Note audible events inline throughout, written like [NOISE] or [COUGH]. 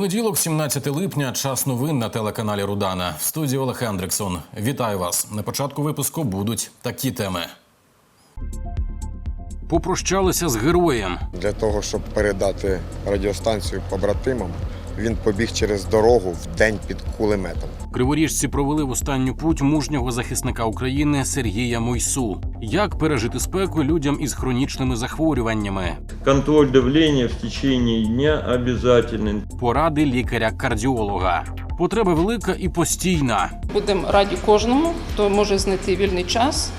Понеділок, 17 липня, час новин на телеканалі Рудана. В студії Олег Хендриксон. Вітаю вас. На початку випуску будуть такі теми. Попрощалися з героєм. Для того, щоб передати радіостанцію побратимам, він побіг через дорогу в день під кулеметом. Криворіжці провели в останню путь мужнього захисника України Сергія Мойсу. Як пережити спеку людям із хронічними захворюваннями? Контроль давления в течение дня обязателен. Поради лікаря-кардіолога. Потреба велика і постійна. Будемо раді кожному, хто може знайти вільний час,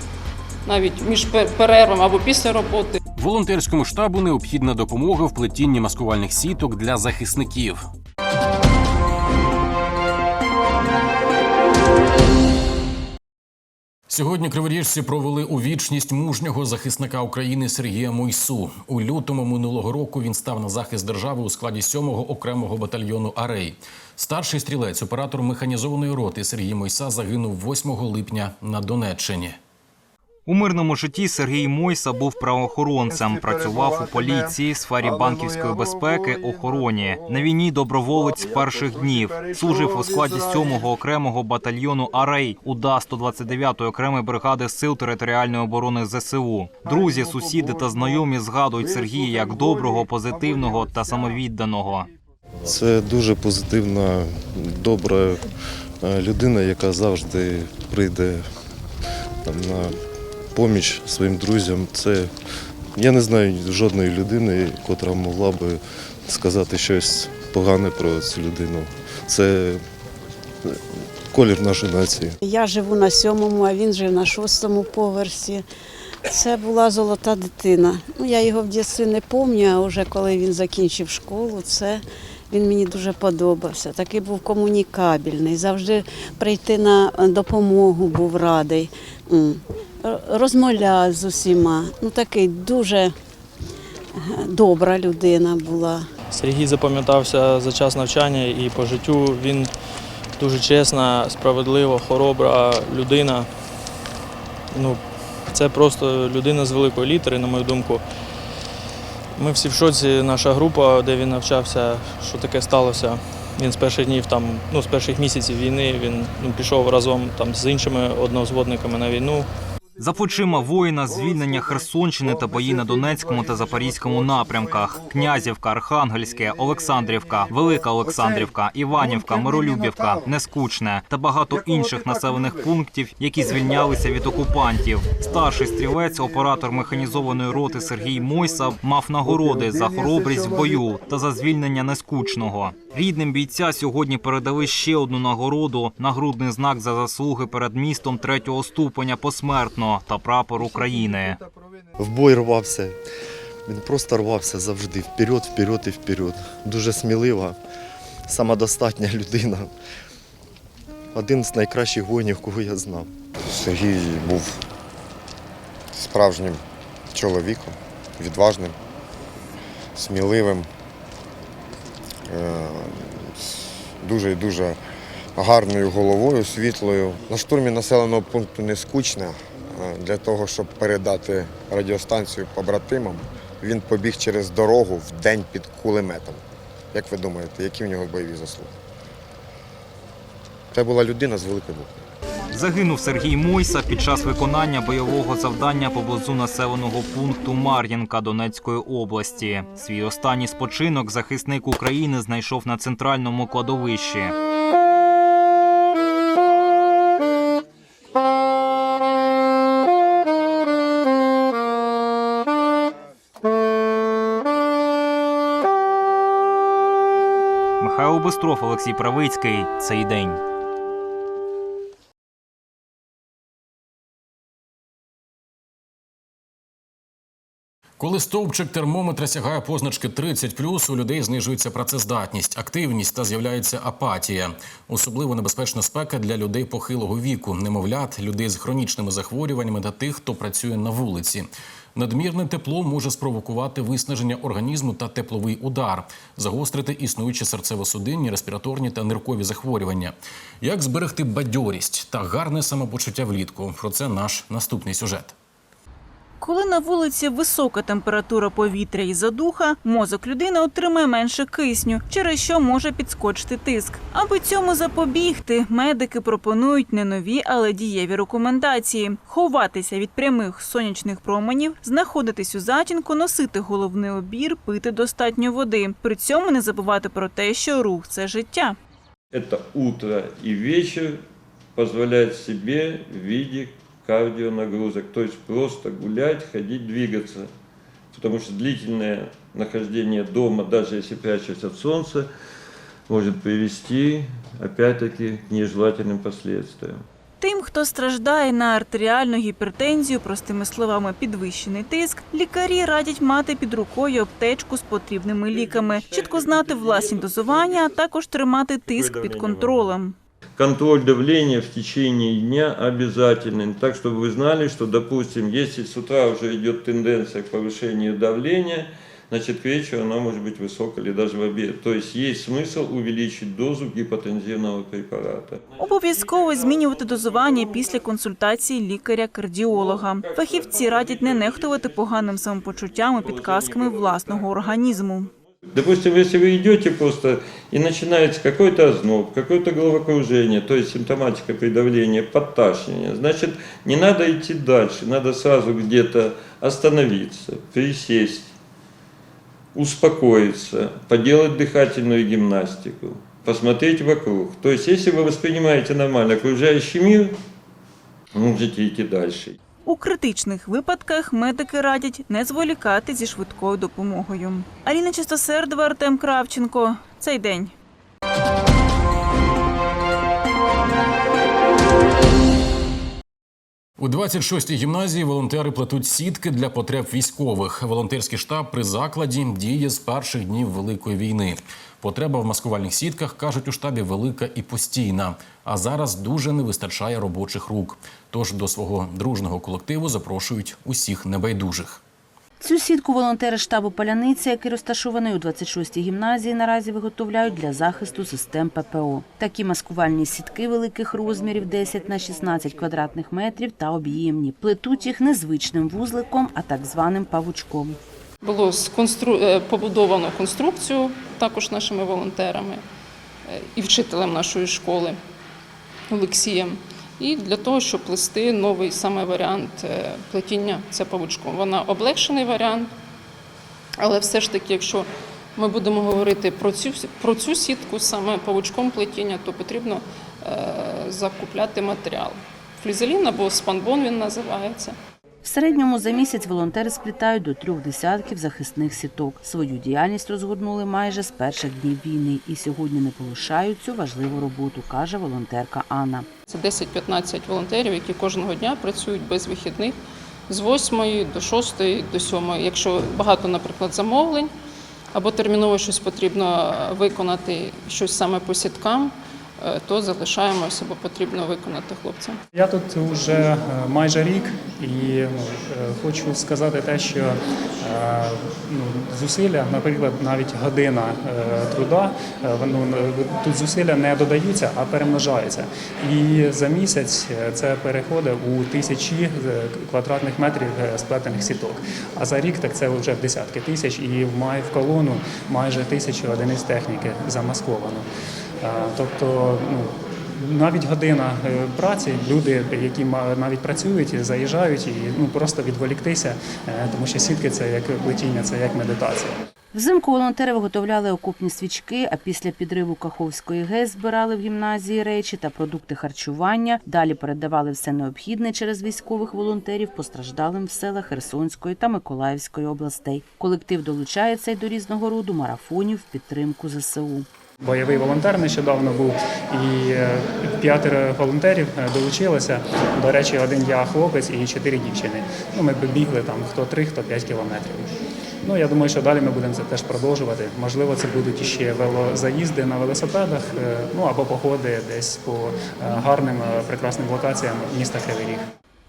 навіть між пер- перервами або після роботи. Волонтерському штабу необхідна допомога в плетінні маскувальних сіток для захисників. Сьогодні криворіжці провели у вічність мужнього захисника України Сергія Мойсу. У лютому минулого року він став на захист держави у складі 7-го окремого батальйону Арей. Старший стрілець, оператор механізованої роти Сергій Мойса загинув 8 липня на Донеччині. У мирному житті Сергій Мойса був правоохоронцем, працював у поліції, сфері банківської безпеки, охороні. На війні доброволець з перших днів. Служив у складі 7-го окремого батальйону Арей УДА 129-ї окремої бригади сил територіальної оборони ЗСУ. Друзі, сусіди та знайомі згадують Сергія як доброго, позитивного та самовідданого. Це дуже позитивна, добра е, людина, яка завжди прийде там, на поміч своїм друзям. Це я не знаю жодної людини, котра могла би сказати щось погане про цю людину. Це колір нашої нації. Я живу на сьомому, а він жив на шостому поверсі. Це була золота дитина. Ну, я його в дитинстві не пам'ятаю, а вже коли він закінчив школу, це він мені дуже подобався. Такий був комунікабельний, завжди прийти на допомогу був радий. Розмовляв з усіма. Ну, такий дуже е, добра людина була. Сергій запам'ятався за час навчання і по життю він дуже чесна, справедлива, хоробра людина. Ну, це просто людина з великої літери, на мою думку. Ми всі в шоці, наша група, де він навчався, що таке сталося. Він з перших днів, там, ну, з перших місяців війни він ну, пішов разом там, з іншими однозводниками на війну. За плечима воїна звільнення Херсонщини та бої на Донецькому та Запорізькому напрямках: Князівка, Архангельське, Олександрівка, Велика Олександрівка, Іванівка, Миролюбівка, Нескучне та багато інших населених пунктів, які звільнялися від окупантів. Старший стрілець, оператор механізованої роти Сергій Мойса, мав нагороди за хоробрість в бою та за звільнення нескучного. Рідним бійця сьогодні передали ще одну нагороду нагрудний знак за заслуги перед містом третього ступеня посмертно та прапор України. В бой рвався. Він просто рвався завжди вперед, вперед і вперед. Дуже смілива, самодостатня людина. Один з найкращих воїнів, кого я знав. Сергій був справжнім чоловіком, відважним, сміливим, е, дуже і дуже гарною головою, світлою. На штурмі населеного пункту не скучно. Е, Для того, щоб передати радіостанцію побратимам, він побіг через дорогу в день під кулеметом. Як ви думаєте, які в нього бойові заслуги? Це була людина з великої букви. Загинув Сергій Мойса під час виконання бойового завдання поблизу населеного пункту Мар'їнка Донецької області. Свій останній спочинок захисник України знайшов на центральному кладовищі. Михайло Бистров, Олексій Правицький. Цей день. Коли стовпчик термометра сягає позначки 30+, у людей знижується працездатність, активність та з'являється апатія. Особливо небезпечна спека для людей похилого віку, немовлят, людей з хронічними захворюваннями та тих, хто працює на вулиці. Надмірне тепло може спровокувати виснаження організму та тепловий удар, загострити існуючі серцево-судинні, респіраторні та ниркові захворювання. Як зберегти бадьорість та гарне самопочуття влітку? Про це наш наступний сюжет. Коли на вулиці висока температура повітря і задуха, мозок людини отримує менше кисню, через що може підскочити тиск. Аби цьому запобігти, медики пропонують не нові, але дієві рекомендації: ховатися від прямих сонячних променів, знаходитись у затінку, носити головний обір, пити достатньо води. При цьому не забувати про те, що рух це життя. Это утро и вечер позволять себе в виде кардионагрузок, то есть просто гулять, ходить, двигаться. Потому что длительное нахождение дома, даже если прячась от солнца, может привести, опять-таки, к нежелательным последствиям. Тим, хто страждає на артеріальну гіпертензію, простими словами, підвищений тиск, лікарі радять мати під рукою аптечку з потрібними ліками, чітко знати власні дозування, а також тримати тиск під контролем Контроль давления в течение дня обязателен. Так, чтобы вы знали, что, допустим, если с утра уже идет тенденция к повышению давления, значит, к вечеру она может быть высокая или даже в обед. То есть есть смысл увеличить дозу гипотензивного препарата. Обов'язково змінювати дозування після консультації лікаря-кардіолога. Фахівці радять не нехтувати поганим самопочуттям і підказками власного організму. Допустим, если вы идете просто и начинается какой-то озноб, какое-то головокружение, то есть симптоматика при давлении, подташнивание, значит, не надо идти дальше, надо сразу где-то остановиться, присесть, успокоиться, поделать дыхательную гимнастику, посмотреть вокруг. То есть, если вы воспринимаете нормально окружающий мир, можете идти дальше. У критичних випадках медики радять не зволікати зі швидкою допомогою. Аліна Чистосердова, Артем Кравченко. Цей день. У 26-й гімназії волонтери плетуть сітки для потреб військових. Волонтерський штаб при закладі діє з перших днів великої війни. Потреба в маскувальних сітках кажуть у штабі велика і постійна. А зараз дуже не вистачає робочих рук. Тож до свого дружного колективу запрошують усіх небайдужих. Цю сітку волонтери штабу Паляниця, який розташований у 26-й гімназії, наразі виготовляють для захисту систем ППО. Такі маскувальні сітки великих розмірів 10 на 16 квадратних метрів та об'ємні. Плетуть їх не звичним вузликом, а так званим павучком. Було сконстру... е, побудовано конструкцію також нашими волонтерами е, і вчителем нашої школи Олексієм. І для того, щоб плести новий саме варіант е, плетіння це павучком. Вона облегшений варіант, але все ж таки, якщо ми будемо говорити про цю, про цю сітку, саме павучком плетіння, то потрібно е, закупляти матеріал. Флізелін або спанбон він називається. В середньому за місяць волонтери сплітають до трьох десятків захисних сіток. Свою діяльність розгорнули майже з перших днів війни і сьогодні не полишають цю важливу роботу, каже волонтерка Анна. Це 10-15 волонтерів, які кожного дня працюють без вихідних з 8 до 6 до 7. Якщо багато, наприклад, замовлень або терміново щось потрібно виконати, щось саме по сіткам, е, то залишаємося, бо потрібно виконати хлопцям. Я тут вже е, майже рік і ну, е, хочу сказати те, що е, ну, зусилля, наприклад, навіть година е, труда, е, е, тут зусилля не додаються, а перемножаються. І за місяць е, це переходить у тисячі е, квадратних метрів е, сплетених сіток. А за рік так це вже в десятки тисяч, і в колону майже тисячу одиниць техніки замасковано. Тобто, ну навіть година е, праці, люди, які навіть працюють, заїжджають і ну просто відволіктися, е, тому що сітки це як плетіння, це як медитація. Взимку волонтери виготовляли окопні свічки, а після підриву Каховської ГЕС збирали в гімназії речі та продукти харчування. Далі передавали все необхідне через військових волонтерів постраждалим в селах Херсонської та Миколаївської областей. Колектив долучається й до різного роду марафонів в підтримку ЗСУ. Бойовий волонтер нещодавно був, і е, п'ятеро волонтерів е, долучилося. До речі, один я хлопець і чотири дівчини. Ну, ми бігли там хто три, хто п'ять кілометрів. Ну я думаю, що далі ми будемо це теж продовжувати. Можливо, це будуть іще велозаїзди на велосипедах, е, ну або походи десь по гарним прекрасним локаціям міста Кривий.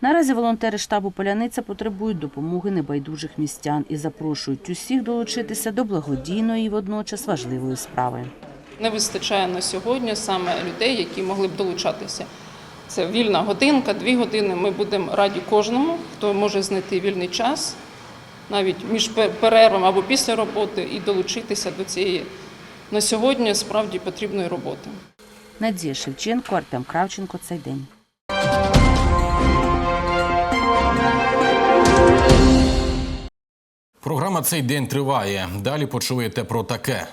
Наразі волонтери штабу Поляниця потребують допомоги небайдужих містян і запрошують усіх долучитися до благодійної і водночас важливої справи. Не вистачає на сьогодні саме людей, які могли б долучатися. Це вільна годинка, дві години. Ми будемо раді кожному, хто може знайти вільний час, навіть між пе- перервами або після роботи, і долучитися до цієї на сьогодні справді потрібної роботи. Надія Шевченко, Артем Кравченко. Цей день. Програма цей день триває. Далі почуєте про таке.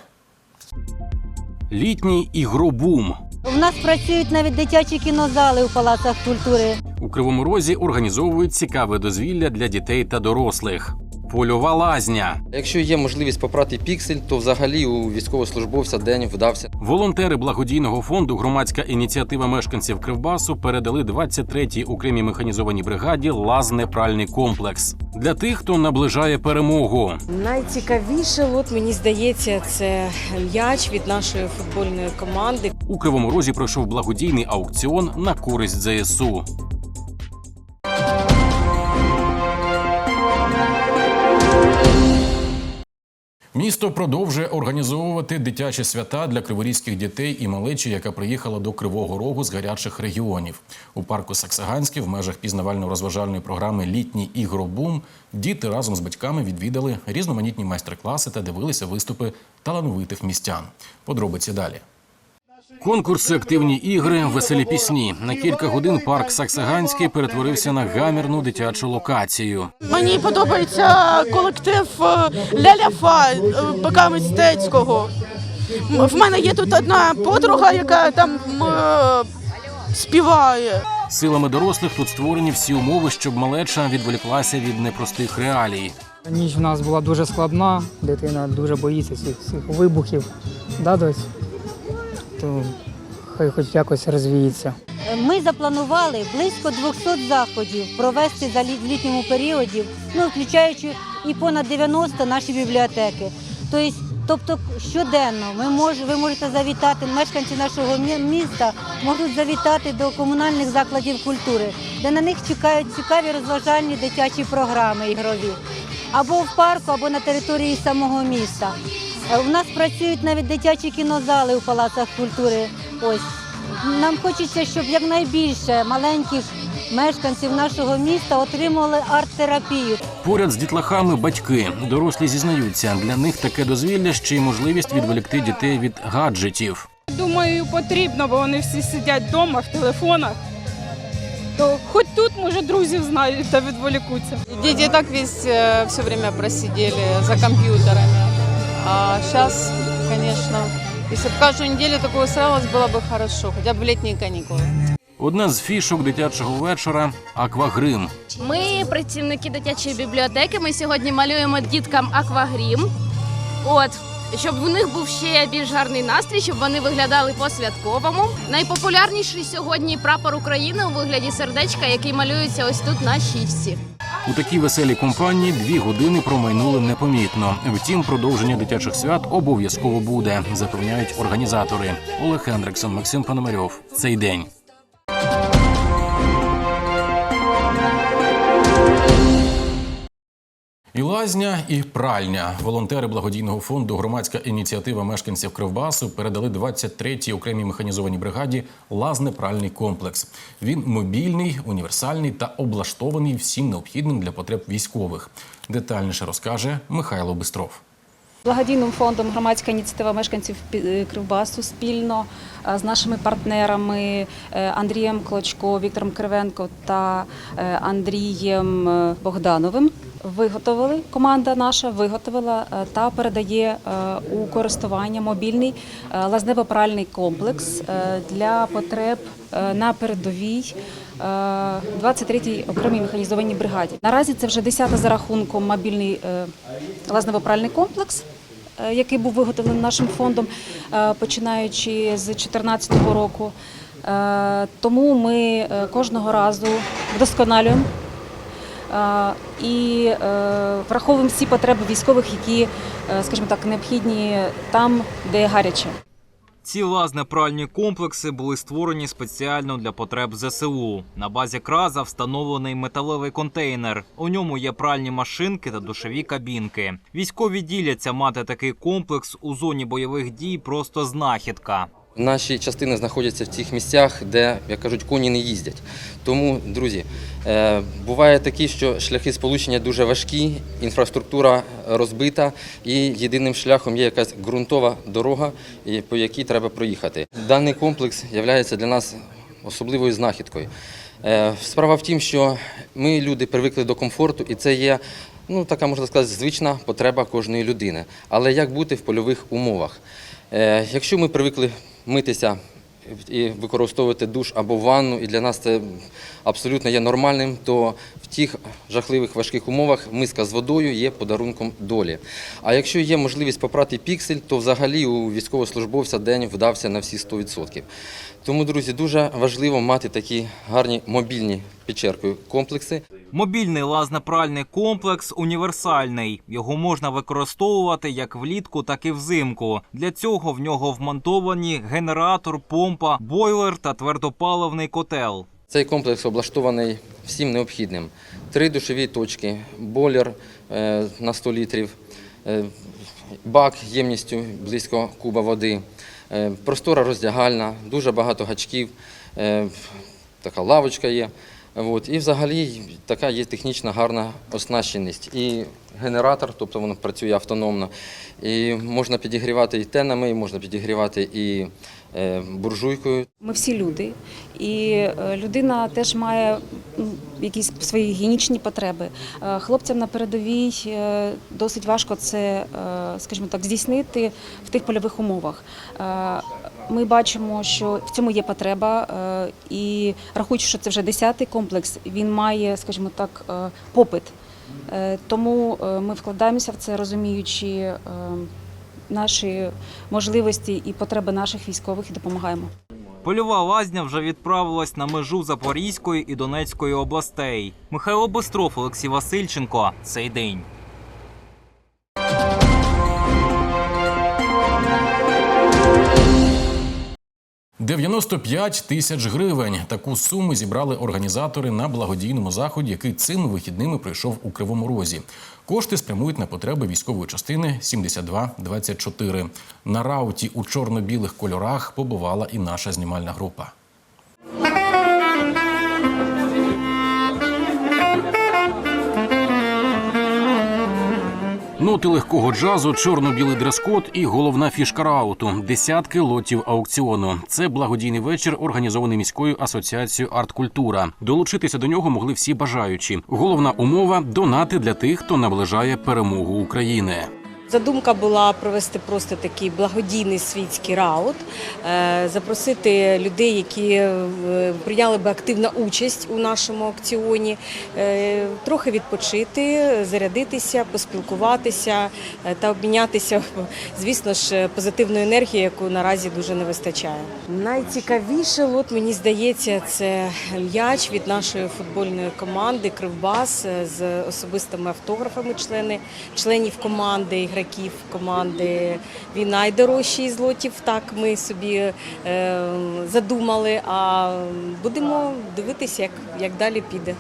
Літній ігробум. У нас працюють навіть дитячі кінозали у палацах культури. У Кривому Розі організовують цікаве дозвілля для дітей та дорослих. Польова лазня. Якщо є можливість попрати піксель, то взагалі у військовослужбовця день вдався. Волонтери благодійного фонду Громадська ініціатива мешканців Кривбасу передали 23-й окремій механізованій бригаді лазне пральний комплекс для тих, хто наближає перемогу. Найцікавіше, от мені здається, це м'яч від нашої футбольної команди. У Кривому Розі пройшов благодійний аукціон на користь ЗСУ. Місто продовжує організовувати дитячі свята для криворізьких дітей і малечі, яка приїхала до Кривого Рогу з гарячих регіонів. У парку Саксаганський в межах пізнавально-розважальної програми Літній ігробум діти разом з батьками відвідали різноманітні майстер-класи та дивилися виступи талановитих містян. Подробиці далі. Конкурси, активні ігри, веселі пісні. На кілька годин парк Саксаганський перетворився на гамірну дитячу локацію. Мені подобається колектив е, Ляляфа е, мистецького. В мене є тут одна подруга, яка там е, співає. Силами дорослих тут створені всі умови, щоб малеча відволіклася від непростих реалій. Ніч в нас була дуже складна, дитина дуже боїться цих всіх вибухів. Да, дось? То хай хоч якось розвіється. Ми запланували близько 200 заходів провести за літньому періоді, ну включаючи і понад 90 наші бібліотеки. Тобто, тобто щоденно ми мож, ви можете завітати, мешканці нашого міста можуть завітати до комунальних закладів культури, де на них чекають цікаві розважальні дитячі програми ігрові. Або в парку, або на території самого міста. Е, У нас працюють навіть дитячі кінозали у палацах культури. Ось нам хочеться, щоб якнайбільше маленьких мешканців нашого міста отримували арт-терапію. Поряд з дітлахами батьки дорослі зізнаються, для них таке дозвілля ще й можливість відволікти дітей від гаджетів. Думаю, потрібно, бо вони всі сидять вдома в телефонах. То хоч тут, може, друзів знають та відволікуться. Діти так весь все время просидели за комп'ютерами. А зараз, звісно, якщо б кожну неділю таке устраивалось, було б хорошо, хоча б в літні канікули. Одна з фішок дитячого вечора аквагрим. Ми працівники дитячої бібліотеки. Ми сьогодні малюємо діткам аквагрім. От. Щоб у них був ще більш гарний настрій, щоб вони виглядали по-святковому. Найпопулярніший сьогодні прапор України у вигляді сердечка, який малюється ось тут на щічці. У такій веселій компанії дві години промайнули непомітно. Втім, продовження дитячих свят обов'язково буде, запевняють організатори. Олег Хендриксон, Максим Пономарьов. Цей день. І лазня, і пральня. Волонтери благодійного фонду Громадська ініціатива мешканців Кривбасу передали 23-й окремій механізованій бригаді лазне пральний комплекс. Він мобільний, універсальний та облаштований всім необхідним для потреб військових. Детальніше розкаже Михайло Бистров. Благодійним фондом громадська ініціатива мешканців е, Кривбасу спільно е, з нашими партнерами е, Андрієм Клочко, Віктором Кривенко та Андрієм Богдановим виготовили. Команда наша виготовила е, та передає е, у користування мобільний е, лазнево-пральний комплекс для потреб на передовій. е, 23-й окремій механізованій бригаді. Наразі це вже 10 за рахунком мобільний лазнево-пральний комплекс, який був виготовлений нашим фондом, починаючи з 2014 року. Тому ми кожного разу вдосконалюємо і е, враховуємо всі потреби військових, які, е, скажімо так, необхідні там, де гаряче. Ці лазне-пральні комплекси були створені спеціально для потреб ЗСУ. На базі краза встановлений металевий контейнер. У ньому є пральні машинки та душові кабінки. Військові діляться мати такий комплекс у зоні бойових дій просто знахідка. Наші частини знаходяться в тих місцях, де, як кажуть, коні не їздять. Тому, друзі, е, буває такі, що шляхи сполучення дуже важкі, інфраструктура розбита, і єдиним шляхом є якась ґрунтова дорога, по якій треба проїхати. Даний комплекс є для нас особливою знахідкою. Е, Справа в тім, що ми, люди, привикли до комфорту, і це є ну, така, можна сказати, звична потреба кожної людини. Але як бути в польових умовах? Е, Якщо ми привикли митися і використовувати душ або ванну, і для нас це абсолютно є нормальним, то в тих жахливих важких умовах миска з водою є подарунком долі. А якщо є можливість попрати піксель, то взагалі у військовослужбовця день вдався на всі 100%. Тому, друзі, дуже важливо мати такі гарні мобільні підчеркую комплекси. Мобільний лазно-пральний комплекс універсальний. Його можна використовувати як влітку, так і взимку. Для цього в нього вмонтовані генератор, помпа, бойлер та твердопаливний котел. Цей комплекс облаштований всім необхідним. Три душові точки, бойлер е, на 100 літрів, е, бак ємністю близько куба води, простора роздягальна, дуже багато гачків, е, така лавочка є. От. І взагалі така є технічна гарна оснащеність. І генератор, тобто воно працює автономно. І можна підігрівати і тенами, і можна підігрівати і е, буржуйкою. Ми всі люди, і е, людина теж має якісь свої гігієнічні потреби. Е, Хлопцям на передовій е, досить важко це, е, скажімо так, здійснити в тих польових умовах. Е, Ми бачимо, що в цьому є потреба, е, і рахуючи, що це вже 10-й комплекс, він має, скажімо так, е, попит. Е, Тому е, ми вкладаємося в це, розуміючи е, наші можливості і потреби наших військових і допомагаємо. Польова лазня вже відправилась на межу Запорізької і Донецької областей. Михайло Бистров, Олексій Васильченко. Цей день. – 95 тисяч гривень. Таку суму зібрали організатори на благодійному заході, який цими вихідними пройшов у Кривому Розі. Кошти спрямують на потреби військової частини 7224. На рауті у чорно-білих кольорах побувала і наша знімальна група. Ноти легкого джазу, чорно-білий дрес-код і головна фішка рауту десятки лотів аукціону. Це благодійний вечір, організований міською асоціацією арт-культура. Долучитися до нього могли всі бажаючі. Головна умова донати для тих, хто наближає перемогу України. Задумка була провести просто такий благодійний світський раут, е, запросити людей, які е, прийняли би активну участь у нашому аукціоні, е, трохи відпочити, зарядитися, поспілкуватися та обмінятися, [LAUGHS] звісно ж, позитивною енергією, яку наразі дуже не вистачає. Найцікавіше лот, мені здається, це м'яч від нашої футбольної команди Кривбас з особистими автографами члени, членів команди, ігроків команди. Він найдорожчий з лотів, так ми собі е, задумали. А будемо дивитися, як, як далі піде.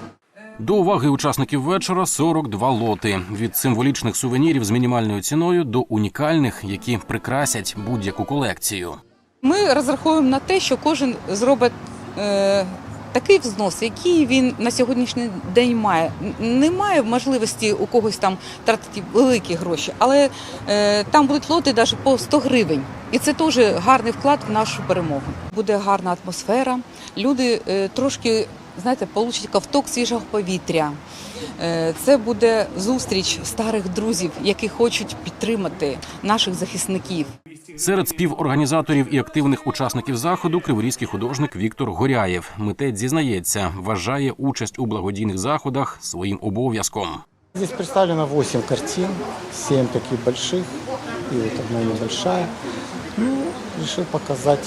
До уваги учасників вечора 42 лоти від символічних сувенірів з мінімальною ціною до унікальних, які прикрасять будь-яку колекцію. Ми розраховуємо на те, що кожен зробить е, такий взнос, який він на сьогоднішній день має. Немає можливості у когось там тратити великі гроші, але е, там будуть лоти навіть по 100 гривень. І це теж гарний вклад в нашу перемогу. Буде гарна атмосфера. Люди е, трошки, знаєте, получать ковток свіжого повітря. Е, Це буде зустріч старих друзів, які хочуть підтримати наших захисників. Серед співорганізаторів і активних учасників заходу криворізький художник Віктор Горяєв. Митець зізнається, вважає участь у благодійних заходах своїм обов'язком. Здесь представлено 8 картин, 7 таких больших и вот одна небольшая. Ну, решил показать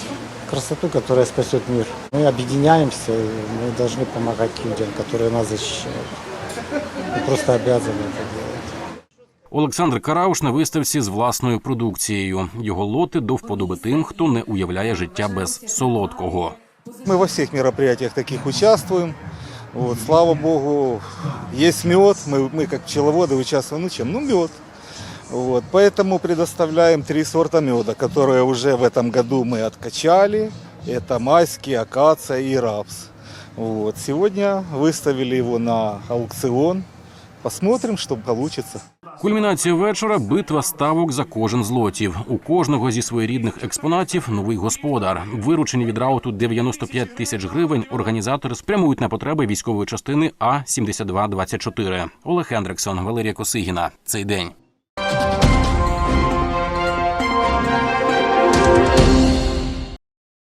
красоту, которая спасет мир. Мы объединяемся, и мы должны помогать людям, которые нас защищают. Мы просто обязаны это делать. Олександр Карауш на виставці з власною продукцією. Його лоти до вподоби тим, хто не уявляє життя без солодкого. Мы во всех мероприятиях таких участвуем. Вот, слава богу, есть мед. Мы, мы как пчеловоды участвуем. Ну чем? Ну мед. Вот, поэтому предоставляем три сорта меда, которые уже в этом году мы откачали. Это майский, акация и рапс. Вот, сегодня выставили его на аукцион. Посмотрим, что получится. Кульмінація вечора битва ставок за кожен з лотів. У кожного зі своєрідних експонатів новий господар. Виручені від рауту 95 тисяч гривень. Організатори спрямують на потреби військової частини А 7224 Олег Хендриксон, Валерія Косигіна. Цей день.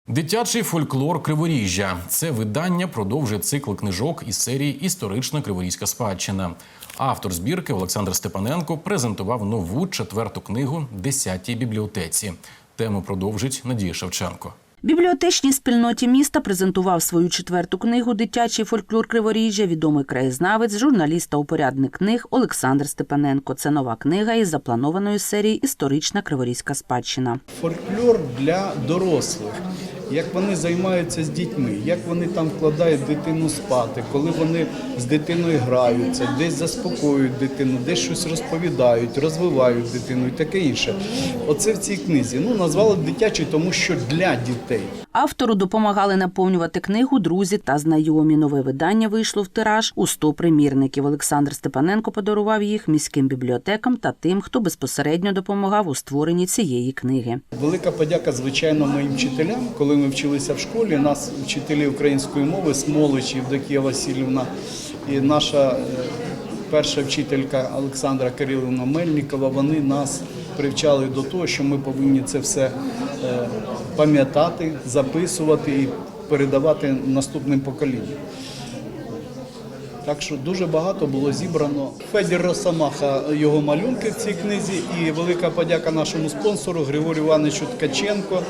Дитячий фольклор Криворіжжя це видання продовжує цикл книжок із серії Історична криворізька спадщина. Автор збірки Олександр Степаненко презентував нову четверту книгу Десятій бібліотеці. Тему продовжить Надія Шевченко. Бібліотечній спільноті міста презентував свою четверту книгу Дитячий фольклор Криворіжжя, відомий краєзнавець, журналіст та упорядник книг Олександр Степаненко. Це нова книга із запланованої серії Історична криворізька спадщина. фольклор для дорослих. Як вони займаються з дітьми, як вони там вкладають дитину спати, коли вони з дитиною граються, десь заспокоюють дитину, десь щось розповідають, розвивають дитину і таке інше. Оце в цій книзі. Ну, назвали дитячий, тому що для дітей. Автору допомагали наповнювати книгу друзі та знайомі. Нове видання вийшло в тираж у 100 примірників. Олександр Степаненко подарував їх міським бібліотекам та тим, хто безпосередньо допомагав у створенні цієї книги. Велика подяка, звичайно, моїм вчителям. Коли ми вчилися в школі, нас вчителі української мови Смолич Євдокія Васильівна і наша е, перша вчителька Олександра Кирилівна Мельникова, вони нас привчали до того, що ми повинні це все е, пам'ятати, записувати і передавати наступним поколінням. Так що дуже багато було зібрано. Федір Росомаха, його малюнки в цій книзі, і велика подяка нашому спонсору Григорію Івановичу Ткаченко,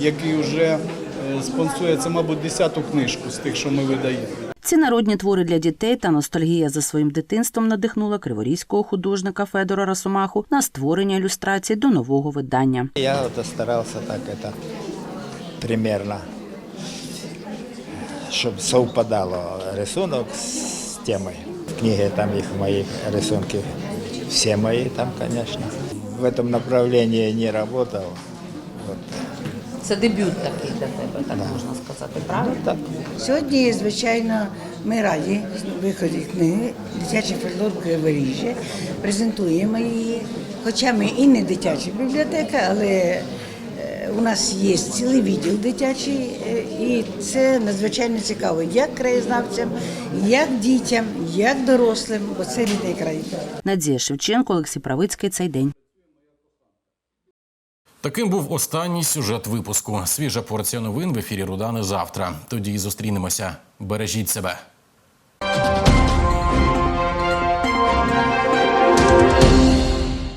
який вже спонсує це, мабуть, десяту книжку з тих, що ми видаємо. Ці народні твори для дітей та ностальгія за своїм дитинством надихнула криворізького художника Федора Росомаху на створення ілюстрацій до нового видання. Я вот старался так это примерно, чтобы совпадало рисунок с темой. В книге там их мои рисунки, все мои там, конечно. В этом направлении не работал. Це дебют такий для тебе, так можна сказати, правильно? Так. Сьогодні, звичайно, ми раді виході книги Дитячий фольклор Криворіжжя. Презентуємо її. Хоча ми і не дитяча бібліотека, але е, у нас є цілий відділ дитячий, е, і це надзвичайно цікаво як краєзнавцям, як дітям, як дорослим, бо це рідний край. Надія Шевченко, Олексій Правицький. Цей день. Таким був останній сюжет випуску. Свіжа порція новин в ефірі Рудани завтра. Тоді і зустрінемося. Бережіть себе.